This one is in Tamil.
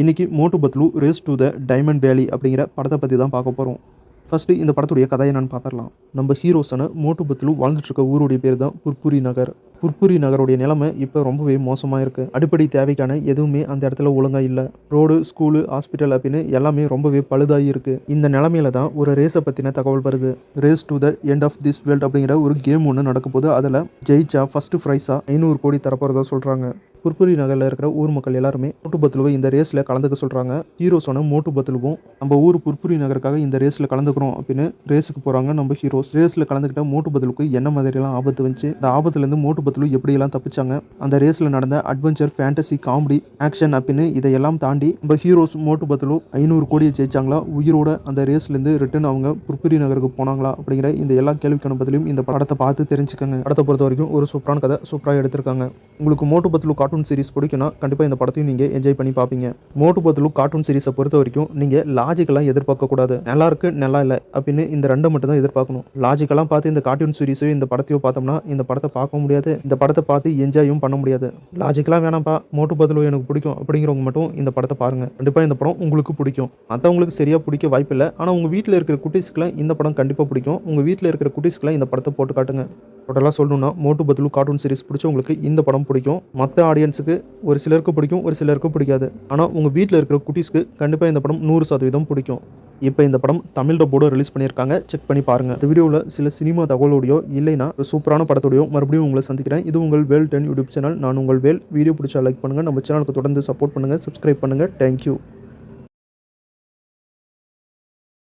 இன்றைக்கி Motu Patlu race to the diamond valley அப்படிங்கிற படத்தை பற்றி தான் பார்க்க போகிறோம் ஃபஸ்ட்டு இந்த படத்துடைய கதை என்னென்னு பார்த்துடலாம். நம்ம ஹீரோஸான மோட்டு பத்லு வாழ்ந்துட்டுருக்க ஊருடைய பேர் தான் புர்புரி நகர். புர்புரி நகருடைய நிலைமை இப்போ ரொம்பவே மோசமாக இருக்குது அடிப்படை தேவைக்கான எதுவுமே அந்த இடத்துல ஒழுங்காக இல்லை. ரோடு ஸ்கூலு ஹாஸ்பிட்டல் அப்படின்னு எல்லாமே ரொம்பவே பழுதாகி இருக்குது இந்த நிலமையில தான் ஒரு ரேஸை பற்றின தகவல் வருது. Race to the end of this world அப்படிங்கிற ஒரு கேம் ஒன்று நடக்கும் போது அதில் ஜெயிச்சா ஃபஸ்ட்டு ப்ரைஸாக ஐநூறு கோடி தரப்போகிறதா சொல்கிறாங்க புர்புரி நகரில் இருக்கிற ஊர் மக்கள் எல்லாருமே மோட்டு பத்லுவை இந்த ரேஸில் கலந்துக்க சொல்கிறாங்க ஹீரோஸான மோட்டு பத்லுவும் நம்ம ஊர் புர்புரி நகருக்காக இந்த ரேஸில் கலந்துக்கிறோம் அப்படின்னு ரேஸுக்கு போகிறாங்க நம்ம ஹீரோஸ் ரேஸில் கலந்துக்கிட்ட மோட்டு பத்லுக்கு என்ன மாதிரியெல்லாம் ஆபத்து வந்துச்சு? இந்த ஆபத்துலேருந்து மோட்டு பத்லு எப்படியெல்லாம் தப்பிச்சாங்க? அந்த ரேஸில் நடந்த அட்வென்ச்சர் ஃபேண்டசி காமெடி ஆக்ஷன் அப்படின்னு இதையெல்லாம் தாண்டி நம்ம ஹீரோஸ் மோட்டு பத்லு ஐநூறு கோடியை ஜெயிச்சாங்களா? உயிரோட அந்த ரேஸ்லேருந்து ரிட்டன் அவங்க புர்புரி நகருக்கு போனாங்களா? அப்படிங்கிற இந்த எல்லா கேள்விக்கான பதிலையும் இந்த படத்தை பார்த்து தெரிஞ்சுக்கங்க. படத்தை பொறுத்த வரைக்கும் ஒரு சூப்பரான கதை சூப்பராக எடுத்திருக்காங்க. உங்களுக்கு மோட்டு பத்லு கார்ட்டூன் சீரிஸ் பிடிக்கும்னா கண்டிப்பாக இந்த படத்தையும் நீங்கள் என்ஜாய் பண்ணி பார்ப்பீங்க. மோட்டு பத்லு கார்ட்டூன் சீரிஸை பொறுத்த வரைக்கும் நீங்கள் லாஜிக்கெல்லாம் எதிர்பார்க்கக்கூடாது. நல்லா இருக்கு நல்லா இல்லை அப்படின்னு இந்த ரெண்டை மட்டும் தான் எதிர்பார்க்கணும் லாஜிக்கெல்லாம் பார்த்து இந்த கார்ட்டூன் சீரிஸோ இந்த படத்தையோ பார்த்தோம்னா இந்த படத்தை பார்க்க முடியாது. இந்த படத்தை பார்த்து என்ஜாயும் பண்ண முடியாது. லாஜிக்கெல்லாம் வேணாம்ப்பா மோட்டு பத்லு எனக்கு பிடிக்கும் அப்படிங்கிறவங்க மட்டும் இந்த படத்தை பாருங்கள் கண்டிப்பாக இந்த படம் உங்களுக்கு பிடிக்கும். மற்றவங்களுக்கு சரியாக பிடிக்க வாய்ப்பில்லை ஆனால் உங்கள் வீட்டில் இருக்கிற குட்டீஸ்க்குலாம் இந்த படம் கண்டிப்பாக பிடிக்கும். உங்கள் வீட்டில் இருக்கிற குட்டீஸ்க்குலாம் இந்த படத்தை போட்டு காட்டுங்க. டோட்டலாக சொல்லணும்னா மோட்டு பத்லு கார்ட்டூன் சீரிஸ் பிடிச்சவங்களுக்கு இந்த படம் பிடிக்கும். மற்ற ஆடியன்ஸுக்கு ஒரு சிலருக்கு பிடிக்கும் ஒரு சிலருக்கு பிடிக்காது. ஆனால் உங்கள் வீட்டில் இருக்கிற குட்டீஸ்க்கு கண்டிப்பாக இந்த படம் நூறு சதவீதம் பிடிக்கும். இப்போ இந்த படம் தமிழ் டப்போட ரிலீஸ் பண்ணியிருக்காங்க. செக் பண்ணி பாருங்கள் இந்த வீடியோவில் சில சினிமா தகவலோடையோ இல்லைனா ஒரு சூப்பரான படத்தோடையோ மறுபடியும் உங்களை சந்திக்கிறேன். இது உங்கள் வேல் டென் யூடியூப் சேனல். நான் உங்கள் வேல். வீடியோ பிடிச்சா லைக் பண்ணுங்கள் நம்ம சேனலுக்கு தொடர்ந்து சப்போர்ட் பண்ணுங்கள் சப்ஸ்கிரைப் பண்ணுங்கள் தேங்க்யூ